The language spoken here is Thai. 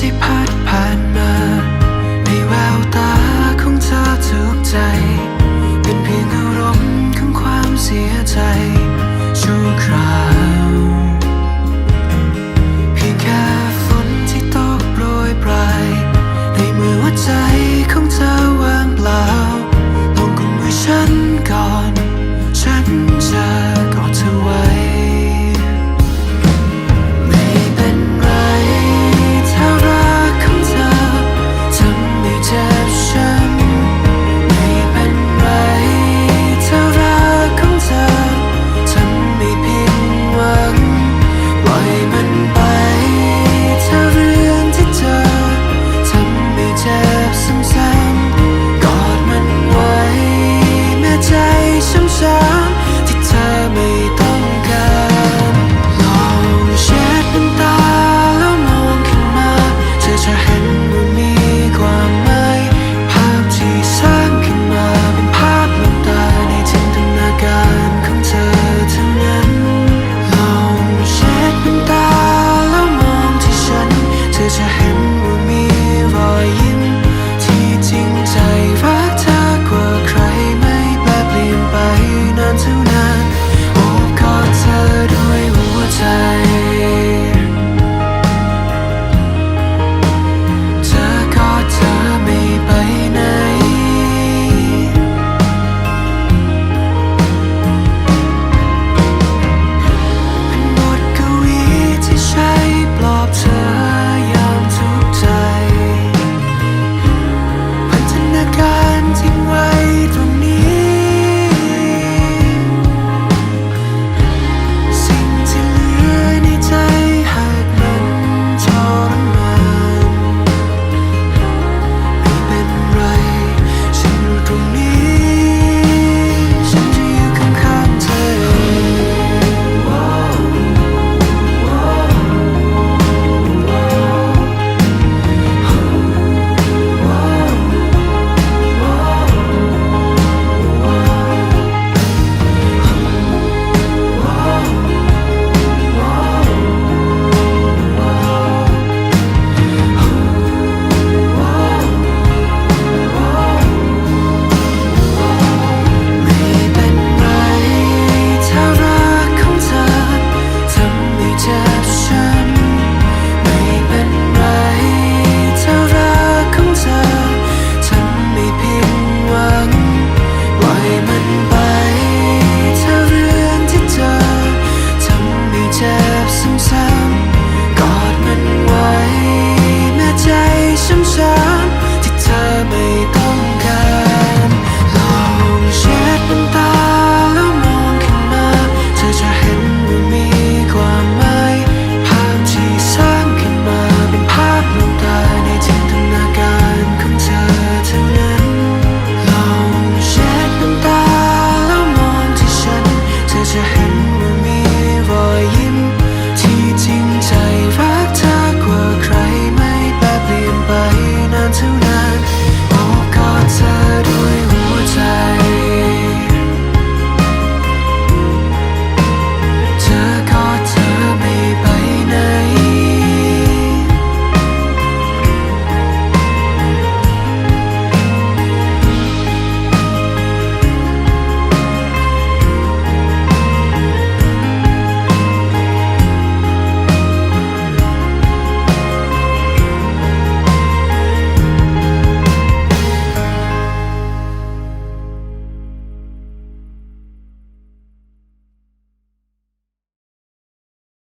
ที่พัดผ่านมา ในแววตาของเธอทุกใจ เป็นเพียงอารมณ์ของความเสียใจชั่วคราว 그저